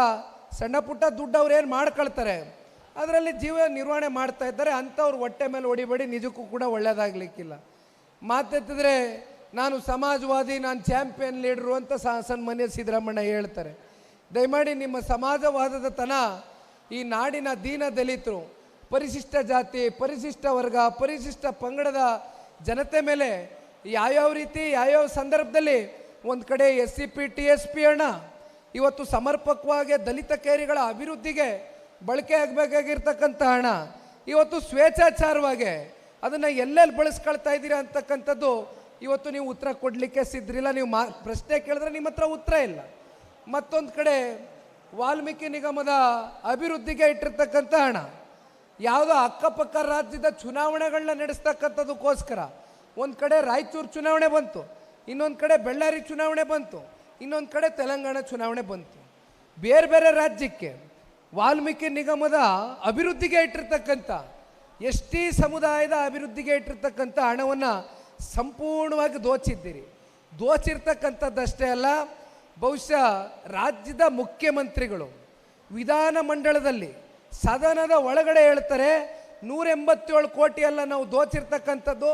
ಸಣ್ಣ ಪುಟ್ಟ ದುಡ್ಡು ಅವ್ರು ಏನು ಮಾಡ್ಕೊಳ್ತಾರೆ? ಅದರಲ್ಲಿ ಜೀವ ನಿರ್ವಹಣೆ ಮಾಡ್ತಾ ಇದ್ದಾರೆ, ಅಂಥವ್ರು ಹೊಟ್ಟೆ ಮೇಲೆ ಹೊಡಿಬೇಡಿ, ನಿಜಕ್ಕೂ ಕೂಡ ಒಳ್ಳೆಯದಾಗಲಿಕ್ಕಿಲ್ಲ ಮಾತೆತ್ತಿದ್ರೆ, ನಾನು ಸಮಾಜವಾದಿ, ನಾನು ಚಾಂಪಿಯನ್ ಲೀಡ್ರು ಅಂತ ಸನ್ಮಾನ್ಯ ಸಿದ್ದರಾಮಣ್ಣ ಹೇಳ್ತಾರೆ. ದಯಮಾಡಿ ನಿಮ್ಮ ಸಮಾಜವಾದದ ತನ ಈ ನಾಡಿನ ದೀನ ದಲಿತರು, ಪರಿಶಿಷ್ಟ ಜಾತಿ, ಪರಿಶಿಷ್ಟ ವರ್ಗ, ಪರಿಶಿಷ್ಟ ಪಂಗಡದ ಜನತೆ ಮೇಲೆ ಯಾವ್ಯಾವ ರೀತಿ, ಯಾವ್ಯಾವ ಸಂದರ್ಭದಲ್ಲಿ ಒಂದು ಕಡೆ S C P, T S P ಹಣ ಇವತ್ತು ಸಮರ್ಪಕವಾಗಿ ದಲಿತ ಕೇರಿಗಳ ಅಭಿವೃದ್ಧಿಗೆ ಬಳಕೆ ಆಗಬೇಕಾಗಿರ್ತಕ್ಕಂಥ ಹಣ. ಇವತ್ತು ಸ್ವೇಚ್ಛಾಚಾರವಾಗಿ ಅದನ್ನು ಎಲ್ಲೆಲ್ಲಿ ಬಳಸ್ಕೊಳ್ತಾ ಇದ್ದೀರಾ ಅಂತಕ್ಕಂಥದ್ದು ಇವತ್ತು ನೀವು ಉತ್ತರ ಕೊಡಲಿಕ್ಕೆ ಸಿದ್ರಿಲ್ಲ ನೀವು ಮಾ, ಪ್ರಶ್ನೆ ಕೇಳಿದ್ರೆ ನಿಮ್ಮ ಹತ್ರ ಉತ್ತರ ಇಲ್ಲ. ಮತ್ತೊಂದು ಕಡೆ ವಾಲ್ಮೀಕಿ ನಿಗಮದ ಅಭಿವೃದ್ಧಿಗೆ ಇಟ್ಟಿರ್ತಕ್ಕಂಥ ಹಣ. ಯಾವುದೋ ಅಕ್ಕಪಕ್ಕ ರಾಜ್ಯದ ಚುನಾವಣೆಗಳನ್ನ ನಡೆಸ್ತಕ್ಕಂಥದಕ್ಕೋಸ್ಕರ. ಒಂದು ಕಡೆ ರಾಯಚೂರು ಚುನಾವಣೆ ಬಂತು. ಇನ್ನೊಂದು ಕಡೆ ಬಳ್ಳಾರಿ ಚುನಾವಣೆ ಬಂತು. ಇನ್ನೊಂದು ಕಡೆ ತೆಲಂಗಾಣ ಚುನಾವಣೆ ಬಂತು. ಬೇರೆ ಬೇರೆ ರಾಜ್ಯಕ್ಕೆ ವಾಲ್ಮೀಕಿ ನಿಗಮದ ಅಭಿವೃದ್ಧಿಗೆ ಇಟ್ಟಿರ್ತಕ್ಕಂಥ ಎಸ್ ಸಮುದಾಯದ ಅಭಿವೃದ್ಧಿಗೆ ಇಟ್ಟಿರ್ತಕ್ಕಂಥ ಹಣವನ್ನು ಸಂಪೂರ್ಣವಾಗಿ ದೋಚಿದ್ದೀರಿ. ದೋಚಿರ್ತಕ್ಕಂಥದ್ದಷ್ಟೇ ಅಲ್ಲ, ಬಹುಶಃ ರಾಜ್ಯದ ಮುಖ್ಯಮಂತ್ರಿಗಳು ವಿಧಾನ ಮಂಡಲದಲ್ಲಿ ಸದನದ ಒಳಗಡೆ ಹೇಳ್ತಾರೆ, ನೂರೆಂಬತ್ತೇಳು ಕೋಟಿ ಎಲ್ಲ ನಾವು ದೋಚಿರ್ತಕ್ಕಂಥದ್ದು,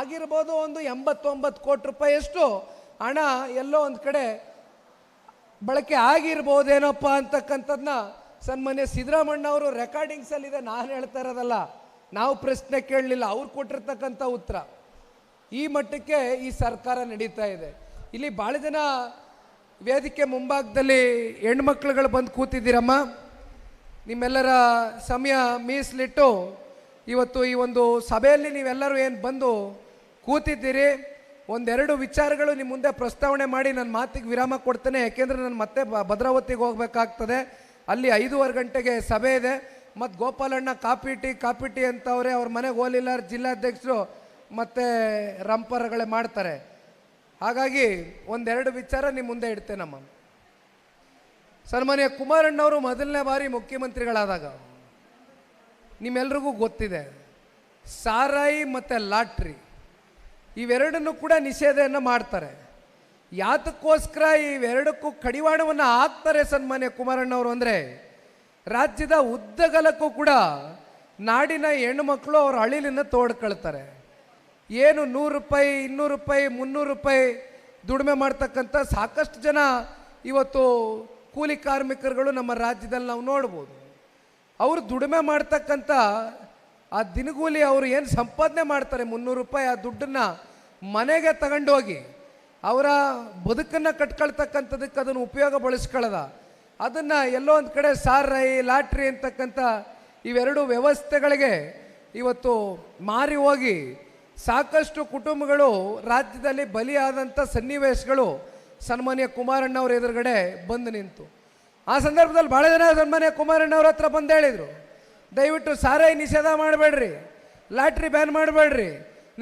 ಆಗಿರ್ಬೋದು ಒಂದು ಎಂಬತ್ತೊಂಬತ್ತು ಕೋಟಿ ರೂಪಾಯಿಯಷ್ಟು ಹಣ ಎಲ್ಲೋ ಒಂದು ಕಡೆ ಬಳಕೆ ಆಗಿರ್ಬೋದೇನಪ್ಪ ಅಂತಕ್ಕಂಥದ್ದನ್ನ ಸನ್ಮಾನ್ಯ ಸಿದ್ದರಾಮಣ್ಣ ಅವರು ರೆಕಾರ್ಡಿಂಗ್ಸಲ್ಲಿದೆ ನಾನು ಹೇಳ್ತಾ ಇರೋದಲ್ಲ, ನಾವು ಪ್ರಶ್ನೆ ಕೇಳಲಿಲ್ಲ, ಅವ್ರು ಕೊಟ್ಟಿರ್ತಕ್ಕಂಥ ಉತ್ತರ. ಈ ಮಟ್ಟಕ್ಕೆ ಈ ಸರ್ಕಾರ ನಡೀತಾ ಇದೆ. ಇಲ್ಲಿ ಭಾಳ ಜನ ವೇದಿಕೆ ಮುಂಭಾಗದಲ್ಲಿ ಹೆಣ್ಮಕ್ಳುಗಳು ಬಂದು ಕೂತಿದ್ದೀರಮ್ಮ. ನಿಮ್ಮೆಲ್ಲರ ಸಮಯ ಮೀಸಲಿಟ್ಟು ಇವತ್ತು ಈ ಒಂದು ಸಭೆಯಲ್ಲಿ ನೀವೆಲ್ಲರೂ ಏನು ಬಂದು ಕೂತಿದ್ದೀರಿ? ಒಂದೆರಡು ವಿಚಾರಗಳು ನಿಮ್ಮ ಮುಂದೆ ಪ್ರಸ್ತಾವನೆ ಮಾಡಿ ನನ್ನ ಮಾತಿಗೆ ವಿರಾಮ ಕೊಡ್ತೇನೆ. ಯಾಕೆಂದರೆ ನಾನು ಮತ್ತೆ ಭದ್ರಾವತಿಗೆ ಹೋಗ್ಬೇಕಾಗ್ತದೆ. ಅಲ್ಲಿ ಐದೂವರೆ ಗಂಟೆಗೆ ಸಭೆ ಇದೆ. ಮತ್ತು ಗೋಪಾಲಣ್ಣ ಕಾಪಿಟಿ ಟೀ ಕಾಪಿ ಟೀ ಅಂತವ್ರೆ ಅವ್ರ ಮನೆಗೆ ಹೋಲಿಲ್ಲ ಜಿಲ್ಲಾಧ್ಯಕ್ಷರು ಮತ್ತು ರಂಪರಗಳೇ ಮಾಡ್ತಾರೆ. ಹಾಗಾಗಿ ಒಂದೆರಡು ವಿಚಾರ ನಿಮ್ಮ ಮುಂದೆ ಇಡ್ತೇನಮ್ಮ ಸನ್ಮಾನ್ಯ ಕುಮಾರಣ್ಣವರು ಮೊದಲನೇ ಬಾರಿ ಮುಖ್ಯಮಂತ್ರಿಗಳಾದಾಗ ನಿಮ್ಮೆಲ್ರಿಗೂ ಗೊತ್ತಿದೆ. ಸಾರಾಯಿ ಮತ್ತು ಲಾಟ್ರಿ ಇವೆರಡನ್ನು ಕೂಡ ನಿಷೇಧವನ್ನು ಮಾಡ್ತಾರೆ. ಯಾತಕ್ಕೋಸ್ಕರ ಇವೆರಡಕ್ಕೂ ಕಡಿವಾಣವನ್ನು ಹಾಕ್ತಾರೆ ಸನ್ಮಾನ್ಯ ಕುಮಾರಣ್ಣವರು ಅಂದರೆ ರಾಜ್ಯದ ಉದ್ದಗಲಕ್ಕೂ ಕೂಡ ನಾಡಿನ ಹೆಣ್ಣುಮಕ್ಕಳು ಅವ್ರ ಅಳಿಲನ್ನು ತೋಡ್ಕೊಳ್ತಾರೆ. ಏನು ನೂರು ರೂಪಾಯಿ, ಇನ್ನೂರು ರೂಪಾಯಿ, ಮುನ್ನೂರು ರೂಪಾಯಿ ದುಡಿಮೆ ಮಾಡ್ತಕ್ಕಂಥ ಸಾಕಷ್ಟು ಜನ ಇವತ್ತು ಕೂಲಿ ಕಾರ್ಮಿಕರುಗಳು ನಮ್ಮ ರಾಜ್ಯದಲ್ಲಿ ನಾವು ನೋಡ್ಬೋದು. ಅವರು ದುಡಿಮೆ ಮಾಡ್ತಕ್ಕಂಥ ಆ ದಿನಗೂಲಿ ಅವರು ಏನು ಸಂಪಾದನೆ ಮಾಡ್ತಾರೆ ಮುನ್ನೂರು ರೂಪಾಯಿ ಆ ದುಡ್ಡನ್ನು ಮನೆಗೆ ತಗೊಂಡೋಗಿ ಅವರ ಬದುಕನ್ನು ಕಟ್ಕೊಳ್ತಕ್ಕಂಥದಕ್ಕೆ ಅದನ್ನು ಉಪಯೋಗ ಬಳಸ್ಕೊಳ್ಳದ. ಅದನ್ನು ಎಲ್ಲೋ ಒಂದು ಕಡೆ ಸಾರಾಯಿ ಲಾಟ್ರಿ ಅಂತಕ್ಕಂಥ ಇವೆರಡು ವ್ಯವಸ್ಥೆಗಳಿಗೆ ಇವತ್ತು ಮಾರಿ ಹೋಗಿ ಸಾಕಷ್ಟು ಕುಟುಂಬಗಳು ರಾಜ್ಯದಲ್ಲಿ ಬಲಿಯಾದಂಥ ಸನ್ನಿವೇಶಗಳು ಸನ್ಮಾನ್ಯ ಕುಮಾರಣ್ಣವ್ರ ಎದುರುಗಡೆ ಬಂದು ನಿಂತು. ಆ ಸಂದರ್ಭದಲ್ಲಿ ಭಾಳ ಜನ ಸನ್ಮಾನ್ಯ ಕುಮಾರಣ್ಣವ್ರ ಹತ್ರ ಬಂದು ಹೇಳಿದರು, ದಯವಿಟ್ಟು ಸಾರಾಯಿ ನಿಷೇಧ ಮಾಡಬೇಡ್ರಿ, ಲಾಟ್ರಿ ಬ್ಯಾನ್ ಮಾಡಬೇಡ್ರಿ,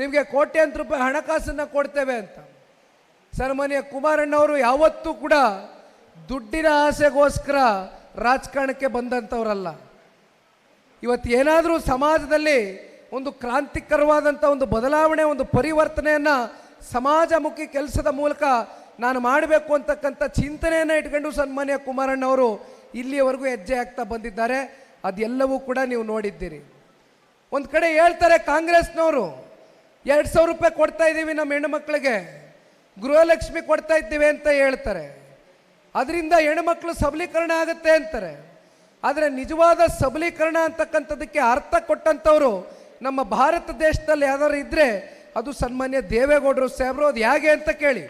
ನಿಮಗೆ ಕೋಟ್ಯಾಂತರ ರೂಪಾಯಿ ಹಣಕಾಸನ್ನು ಕೊಡ್ತೇವೆ ಅಂತ. ಸನ್ಮಾನ್ಯ ಕುಮಾರಣ್ಣವರು ಯಾವತ್ತೂ ಕೂಡ ದುಡ್ಡಿನ ಆಸೆಗೋಸ್ಕರ ರಾಜಕಾರಣಕ್ಕೆ ಬಂದಂಥವರಲ್ಲ. ಇವತ್ತು ಏನಾದರೂ ಸಮಾಜದಲ್ಲಿ ಒಂದು ಕ್ರಾಂತಿಕರವಾದಂಥ ಒಂದು ಬದಲಾವಣೆ, ಒಂದು ಪರಿವರ್ತನೆಯನ್ನು ಸಮಾಜಮುಖಿ ಕೆಲಸದ ಮೂಲಕ ನಾನು ಮಾಡಬೇಕು ಅಂತಕ್ಕಂಥ ಚಿಂತನೆಯನ್ನು ಇಟ್ಕೊಂಡು ಸನ್ಮಾನ್ಯ ಕುಮಾರಣ್ಣವರು ಇಲ್ಲಿಯವರೆಗೂ ಹೆಜ್ಜೆ ಆಗ್ತಾ ಬಂದಿದ್ದಾರೆ. ಅದೆಲ್ಲವೂ ಕೂಡ ನೀವು ನೋಡಿದ್ದೀರಿ. ಒಂದು ಕಡೆ ಹೇಳ್ತಾರೆ ಕಾಂಗ್ರೆಸ್ನವರು, ಎರಡು ಸಾವಿರ ರೂಪಾಯಿ ಕೊಡ್ತಾ ಇದ್ದೀವಿ ನಮ್ಮ ಹೆಣ್ಣುಮಕ್ಳಿಗೆ ಗೃಹಲಕ್ಷ್ಮಿ ಕೊಡ್ತಾ ಇದ್ದೀವಿ ಅಂತ ಹೇಳ್ತಾರೆ. ಅದರಿಂದ ಹೆಣ್ಮಕ್ಳು ಸಬಲೀಕರಣ ಆಗುತ್ತೆ ಅಂತಾರೆ. ಆದರೆ ನಿಜವಾದ ಸಬಲೀಕರಣ ಅಂತಕ್ಕಂಥದ್ದಕ್ಕೆ ಅರ್ಥ ಕೊಟ್ಟಂಥವರು ನಮ್ಮ ಭಾರತ ದೇಶದಲ್ಲಿ ಯಾವ್ದಾದ್ರು ಇದ್ದರೆ ಅದು ಸನ್ಮಾನ್ಯ ದೇವೇಗೌಡರು ಸಾಹೇಬರು, ಅದು ಹೇಗೆ ಅಂತ ಕೇಳಿ.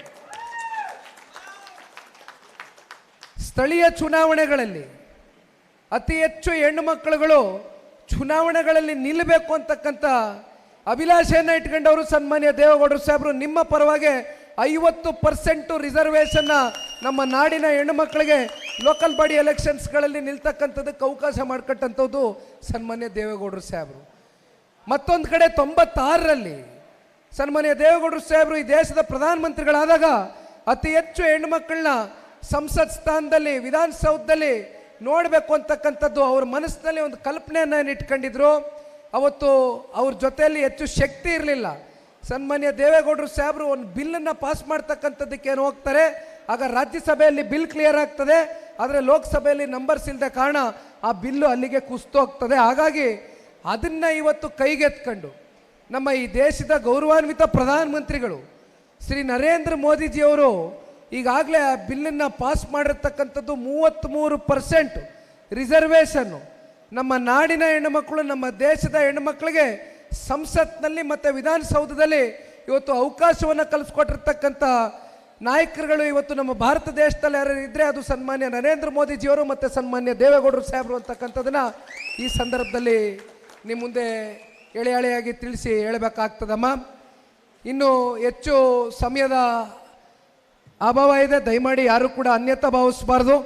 ಸ್ಥಳೀಯ ಚುನಾವಣೆಗಳಲ್ಲಿ ಅತಿ ಹೆಚ್ಚು ಹೆಣ್ಣು ಮಕ್ಕಳುಗಳು ಚುನಾವಣೆಗಳಲ್ಲಿ ನಿಲ್ಲಬೇಕು ಅಂತಕ್ಕಂಥ ಅಭಿಲಾಷೆಯನ್ನು ಇಟ್ಕೊಂಡವರು ಸನ್ಮಾನ್ಯ ದೇವೇಗೌಡರು ಸಾಹೇಬರು. ನಿಮ್ಮ ಪರವಾಗಿ ಐವತ್ತು ಪರ್ಸೆಂಟು ರಿಸರ್ವೇಷನ್ನ ನಮ್ಮ ನಾಡಿನ ಹೆಣ್ಣುಮಕ್ಕಳಿಗೆ ಲೋಕಲ್ ಬಾಡಿ ಎಲೆಕ್ಷನ್ಸ್ಗಳಲ್ಲಿ ನಿಲ್ತಕ್ಕಂಥದ್ದಕ್ಕೆ ಅವಕಾಶ ಮಾಡಿಕೊಟ್ಟಂಥದ್ದು ಸನ್ಮಾನ್ಯ ದೇವೇಗೌಡರು ಸಾಹೇಬರು. ಮತ್ತೊಂದು ಕಡೆ ತೊಂಬತ್ತಾರರಲ್ಲಿ ಸನ್ಮಾನ್ಯ ದೇವೇಗೌಡರು ಸಾಹೇಬರು ಈ ದೇಶದ ಪ್ರಧಾನಮಂತ್ರಿಗಳಾದಾಗ ಅತಿ ಹೆಚ್ಚು ಹೆಣ್ಣುಮಕ್ಕಳನ್ನ ಸಂಸತ್ ಸ್ಥಾನದಲ್ಲಿ, ವಿಧಾನಸೌಧದಲ್ಲಿ ನೋಡಬೇಕು ಅಂತಕ್ಕಂಥದ್ದು ಅವ್ರ ಮನಸ್ಸಿನಲ್ಲಿ ಒಂದು ಕಲ್ಪನೆಯನ್ನು ಇಟ್ಕೊಂಡಿದ್ರು. ಅವತ್ತು ಅವ್ರ ಜೊತೆಯಲ್ಲಿ ಹೆಚ್ಚು ಶಕ್ತಿ ಇರಲಿಲ್ಲ. ಸನ್ಮಾನ್ಯ ದೇವೇಗೌಡರು ಸಾಹೇಬರು ಒಂದು ಬಿಲ್ಲನ್ನು ಪಾಸ್ ಮಾಡ್ತಕ್ಕಂಥದ್ದಕ್ಕೆ ಏನು ಹೋಗ್ತಾರೆ? ಆಗ ರಾಜ್ಯಸಭೆಯಲ್ಲಿ ಬಿಲ್ ಕ್ಲಿಯರ್ ಆಗ್ತದೆ. ಆದರೆ ಲೋಕಸಭೆಯಲ್ಲಿ ನಂಬರ್ಸ್ ಇಲ್ಲದ ಕಾರಣ ಆ ಬಿಲ್ಲು ಅಲ್ಲಿಗೆ ಕುಸ್ತೋಗ್ತದೆ ಹಾಗಾಗಿ ಅದನ್ನ ಇವತ್ತು ಕೈಗೆತ್ಕೊಂಡು ನಮ್ಮ ಈ ದೇಶದ ಗೌರವಾನ್ವಿತ ಪ್ರಧಾನಮಂತ್ರಿಗಳು ಶ್ರೀ ನರೇಂದ್ರ ಮೋದಿಜಿಯವರು ಈಗಾಗಲೇ ಆ ಬಿಲ್ಲನ್ನು ಪಾಸ್ ಮಾಡಿರ್ತಕ್ಕಂಥದ್ದು ಮೂವತ್ತ್ಮೂರು ಪರ್ಸೆಂಟ್ ರಿಸರ್ವೇಷನ್ನು ನಮ್ಮ ನಾಡಿನ ಹೆಣ್ಣುಮಕ್ಕಳು ನಮ್ಮ ದೇಶದ ಹೆಣ್ಣುಮಕ್ಕಳಿಗೆ ಸಂಸತ್ನಲ್ಲಿ ಮತ್ತು ವಿಧಾನಸೌಧದಲ್ಲಿ ಇವತ್ತು ಅವಕಾಶವನ್ನು ಕಲಿಸ್ಕೊಟ್ಟಿರ್ತಕ್ಕಂಥ ನಾಯಕರುಗಳು ಇವತ್ತು ನಮ್ಮ ಭಾರತ ದೇಶದಲ್ಲಿ ಯಾರು ಇದ್ದರೆ ಅದು ಸನ್ಮಾನ್ಯ ನರೇಂದ್ರ ಮೋದಿಜಿಯವರು ಮತ್ತು ಸನ್ಮಾನ್ಯ ದೇವೇಗೌಡರು ಸಾಹೇಬರು ಅಂತಕ್ಕಂಥದ್ದನ್ನು ಈ ಸಂದರ್ಭದಲ್ಲಿ ನಿಮ್ಮ ಮುಂದೆ ಎಳೆ ಎಳೆಯಾಗಿ ತಿಳಿಸಿ ಹೇಳಬೇಕಾಗ್ತದಮ್ಮ. ಇನ್ನು ಹೆಚ್ಚು ಸಮಯದ ಅಭಾವ ಇದೆ, ದಯಮಾಡಿ ಯಾರು ಕೂಡ ಅನ್ಯತ ಭಾವಿಸಬಾರ್ದು.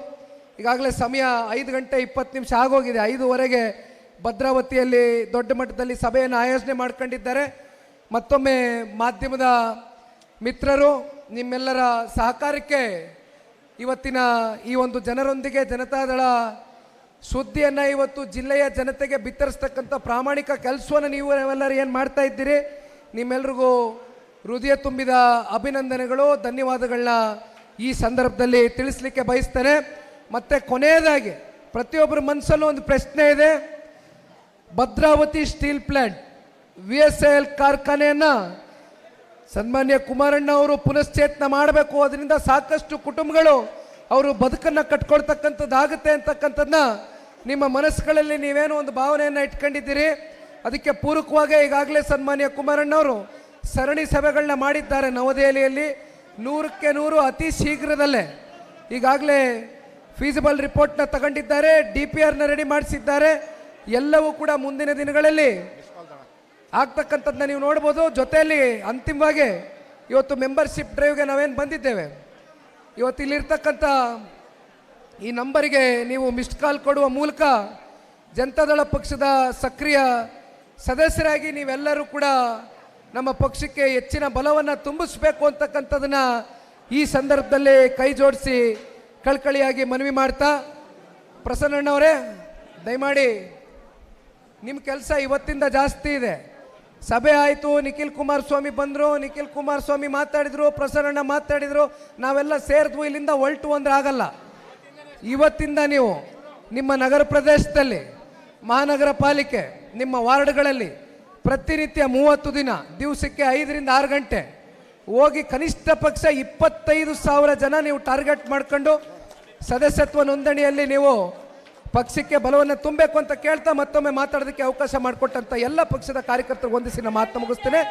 ಈಗಾಗಲೇ ಸಮಯ ಐದು ಗಂಟೆ ಇಪ್ಪತ್ತು ನಿಮಿಷ ಆಗೋಗಿದೆ, ಐದುವರೆಗೆ ಭದ್ರಾವತಿಯಲ್ಲಿ ದೊಡ್ಡ ಮಟ್ಟದಲ್ಲಿ ಸಭೆಯನ್ನು ಆಯೋಜನೆ ಮಾಡ್ಕೊಂಡಿದ್ದಾರೆ. ಮತ್ತೊಮ್ಮೆ ಮಾಧ್ಯಮದ ಮಿತ್ರರು, ನಿಮ್ಮೆಲ್ಲರ ಸಹಕಾರಕ್ಕೆ ಇವತ್ತಿನ ಈ ಒಂದು ಜನರೊಂದಿಗೆ ಜನತಾದಳ ಸುದ್ದಿಯನ್ನು ಇವತ್ತು ಜಿಲ್ಲೆಯ ಜನತೆಗೆ ಬಿತ್ತರಿಸ್ತಕ್ಕಂಥ ಪ್ರಾಮಾಣಿಕ ಕೆಲಸವನ್ನು ನೀವು ನಾವೆಲ್ಲರೂ ಏನು ಮಾಡ್ತಾ ಇದ್ದೀರಿ? ನಿಮ್ಮೆಲ್ರಿಗೂ ಹೃದಯ ತುಂಬಿದ ಅಭಿನಂದನೆಗಳು, ಧನ್ಯವಾದಗಳನ್ನ ಈ ಸಂದರ್ಭದಲ್ಲಿ ತಿಳಿಸ್ಲಿಕ್ಕೆ ಬಯಸ್ತೇನೆ. ಮತ್ತು ಕೊನೆಯದಾಗಿ ಪ್ರತಿಯೊಬ್ಬರ ಮನಸ್ಸಲ್ಲೂ ಒಂದು ಪ್ರಶ್ನೆ ಇದೆ. Bhadravati steel plant V S L ಕಾರ್ಖಾನೆಯನ್ನು ಸನ್ಮಾನ್ಯ ಕುಮಾರಣ್ಣ ಅವರು ಪುನಶ್ಚೇತನ ಮಾಡಬೇಕು. ಅದರಿಂದ ಸಾಕಷ್ಟು ಕುಟುಂಬಗಳು ಅವರು ಬದುಕನ್ನು ಕಟ್ಕೊಳ್ತಕ್ಕಂಥದ್ದಾಗುತ್ತೆ ಅಂತಕ್ಕಂಥದ್ದನ್ನ ನಿಮ್ಮ ಮನಸ್ಸುಗಳಲ್ಲಿ ನೀವೇನೋ ಒಂದು ಭಾವನೆಯನ್ನು ಇಟ್ಕೊಂಡಿದ್ದೀರಿ. ಅದಕ್ಕೆ ಪೂರಕವಾಗಿ ಈಗಾಗಲೇ ಸನ್ಮಾನ್ಯ ಕುಮಾರಣ್ಣವರು ಸರಣಿ ಸಭೆಗಳನ್ನ ಮಾಡಿದ್ದಾರೆ ನವದೆಹಲಿಯಲ್ಲಿ. ನೂರಕ್ಕೆ ನೂರು ಅತಿ ಶೀಘ್ರದಲ್ಲೇ ಈಗಾಗಲೇ ಫೀಸಿಬಲ್ ರಿಪೋರ್ಟ್ನ ತಗೊಂಡಿದ್ದಾರೆ. ಡಿ ಪಿ ಆರ್ನ ರೆಡಿ ಮಾಡಿಸಿದ್ದಾರೆ. ಎಲ್ಲವೂ ಕೂಡ ಮುಂದಿನ ದಿನಗಳಲ್ಲಿ ಆಗ್ತಕ್ಕಂಥದ್ದನ್ನ ನೀವು ನೋಡ್ಬೋದು. ಜೊತೆಯಲ್ಲಿ ಅಂತಿಮವಾಗಿ ಇವತ್ತು ಮೆಂಬರ್ಶಿಪ್ ಡ್ರೈವ್ಗೆ ನಾವೇನು ಬಂದಿದ್ದೇವೆ? ಇವತ್ತು ಇಲ್ಲಿರ್ತಕ್ಕಂಥ ಈ ನಂಬರಿಗೆ ನೀವು ಮಿಸ್ಡ್ ಕಾಲ್ ಕೊಡುವ ಮೂಲಕ ಜನತಾದಳ ಪಕ್ಷದ ಸಕ್ರಿಯ ಸದಸ್ಯರಾಗಿ ನೀವೆಲ್ಲರೂ ಕೂಡ ನಮ್ಮ ಪಕ್ಷಕ್ಕೆ ಹೆಚ್ಚಿನ ಬಲವನ್ನು ತುಂಬಿಸ್ಬೇಕು ಅಂತಕ್ಕಂಥದ್ದನ್ನು ಈ ಸಂದರ್ಭದಲ್ಲಿ ಕೈ ಜೋಡಿಸಿ ಕಳ್ಕಳಿಯಾಗಿ ಮನವಿ ಮಾಡ್ತಾ ಪ್ರಸನ್ನಣ್ಣವರೇ, ದಯಮಾಡಿ ನಿಮ್ಮ ಕೆಲಸ ಇವತ್ತಿಂದ ಜಾಸ್ತಿ ಇದೆ. ಸಭೆ ಆಯಿತು, ನಿಖಿಲ್ ಕುಮಾರಸ್ವಾಮಿ ಬಂದರು, ನಿಖಿಲ್ ಕುಮಾರಸ್ವಾಮಿ ಮಾತಾಡಿದರು, ಪ್ರಸರಣ ಮಾತಾಡಿದರು, ನಾವೆಲ್ಲ ಸೇರಿದ್ವು, ಇಲ್ಲಿಂದ ಹೊಲ್ಟು ಅಂದರೆ ಆಗಲ್ಲ. ಇವತ್ತಿಂದ ನೀವು ನಿಮ್ಮ ನಗರ ಪ್ರದೇಶದಲ್ಲಿ, ಮಹಾನಗರ ಪಾಲಿಕೆ, ನಿಮ್ಮ ವಾರ್ಡ್ಗಳಲ್ಲಿ ಪ್ರತಿನಿತ್ಯ ಮೂವತ್ತು ದಿನ, ದಿವಸಕ್ಕೆ ಐದರಿಂದ ಆರು ಗಂಟೆ ಹೋಗಿ ಕನಿಷ್ಠ ಪಕ್ಷ ಇಪ್ಪತ್ತೈದು ಸಾವಿರ ಜನ ನೀವು ಟಾರ್ಗೆಟ್ ಮಾಡ್ಕೊಂಡು ಸದಸ್ಯತ್ವ ನೋಂದಣಿಯಲ್ಲಿ ನೀವು ಪಕ್ಷಕ್ಕೆ ಬಲವನ್ನು ತುಂಬಬೇಕು ಅಂತ ಕೇಳ್ತಾ ಮತ್ತೊಮ್ಮೆ ಮಾತಾಡೋದಕ್ಕೆ ಅವಕಾಶ ಮಾಡಿಕೊಟ್ಟಂತ ಎಲ್ಲ ಪಕ್ಷದ ಕಾರ್ಯಕರ್ತರು ಒಂದಿಸಿ ನಮ್ಮ ಮಾತು ಮುಗಿಸ್ತೇನೆ.